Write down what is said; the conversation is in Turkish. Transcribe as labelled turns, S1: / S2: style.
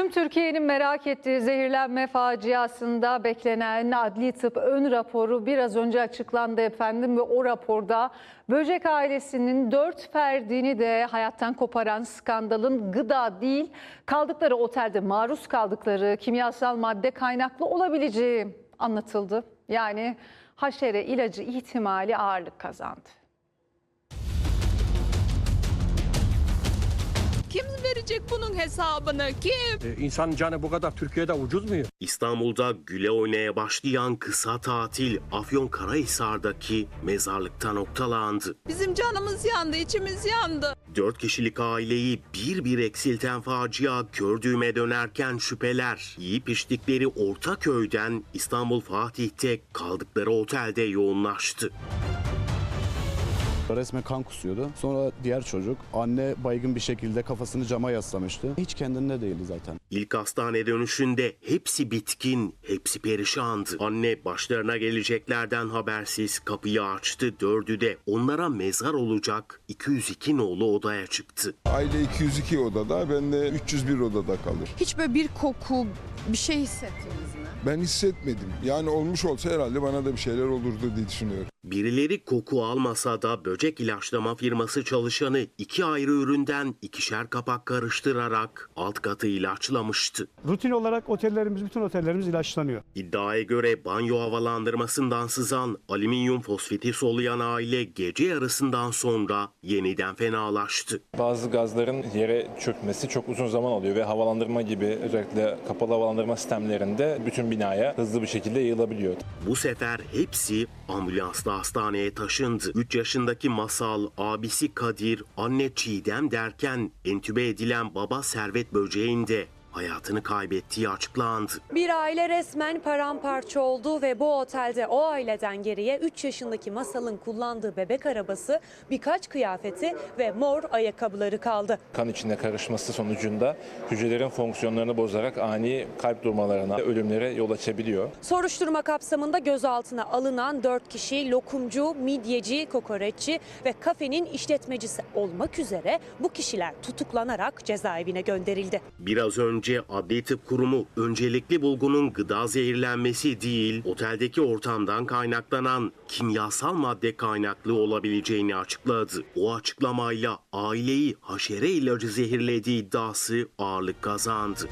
S1: Tüm Türkiye'nin merak ettiği zehirlenme faciasında beklenen adli tıp ön raporu biraz önce açıklandı efendim ve o raporda Böcek ailesinin dört ferdini de hayattan koparan skandalın gıda değil kaldıkları otelde maruz kaldıkları kimyasal madde kaynaklı olabileceği anlatıldı. Yani haşere ilacı ihtimali ağırlık kazandı.
S2: Kim verecek bunun hesabını? Kim?
S3: E, İnsan canı bu kadar Türkiye'de ucuz mu? ya?
S4: İstanbul'da güle oynaya başlayan kısa tatil Afyonkarahisar'daki mezarlıkta noktalandı.
S2: Bizim canımız yandı, içimiz yandı.
S4: Dört kişilik aileyi bir bir eksilten facia gördüğüme dönerken şüpheler. Yiyip içtikleri Ortaköy'den İstanbul Fatih'te kaldıkları otelde yoğunlaştı.
S5: Resmen kan kusuyordu. Sonra diğer çocuk anne baygın bir şekilde kafasını cama yaslamıştı. Hiç kendinde değildi zaten.
S4: İlk hastane dönüşünde hepsi bitkin, hepsi perişandı. Anne başlarına geleceklerden habersiz kapıyı açtı. Dördü de onlara mezar olacak 202 nolu odaya çıktı.
S6: Aile 202 odada, ben de 301 odada kalır.
S2: Hiç böyle bir koku, bir şey hissettiniz mi?
S6: Ben hissetmedim. Yani olmuş olsa herhalde bana da bir şeyler olurdu diye düşünüyorum.
S4: Birileri koku almasa da böcek ilaçlama firması çalışanı iki ayrı üründen ikişer kapak karıştırarak alt katı ilaçlamıştı.
S7: Rutin olarak otellerimiz, bütün otellerimiz ilaçlanıyor.
S4: İddiaya göre banyo havalandırmasından sızan alüminyum fosfiti soluyan aile gece yarısından sonra yeniden fenalaştı.
S8: Bazı gazların yere çökmesi çok uzun zaman alıyor ve havalandırma gibi özellikle kapalı havalandırma sistemlerinde bütün binaya hızlı bir şekilde yayılabiliyor.
S4: Bu sefer hepsi ambulansla hastaneye taşındı. 3 yaşındaki Masal, abisi Kadir, anne Çiğdem derken entübe edilen baba Servet Böceğin de hayatını kaybettiği açıklandı.
S9: Bir aile resmen paramparça oldu ve bu otelde o aileden geriye 3 yaşındaki Masal'ın kullandığı bebek arabası, birkaç kıyafeti ve mor ayakkabıları kaldı.
S8: Kan içinde karışması sonucunda hücrelerin fonksiyonlarını bozarak ani kalp durmalarına, ölümlere yol açabiliyor.
S9: Soruşturma kapsamında gözaltına alınan 4 kişi lokumcu, midyeci, kokoreççi ve kafenin işletmecisi olmak üzere bu kişiler tutuklanarak cezaevine gönderildi.
S4: Biraz önce Adli Tıp Kurumu öncelikli bulgunun gıda zehirlenmesi değil, oteldeki ortamdan kaynaklanan kimyasal madde kaynaklı olabileceğini açıkladı. O açıklamayla aileyi haşere ilacı zehirlediği iddiası ağırlık kazandı.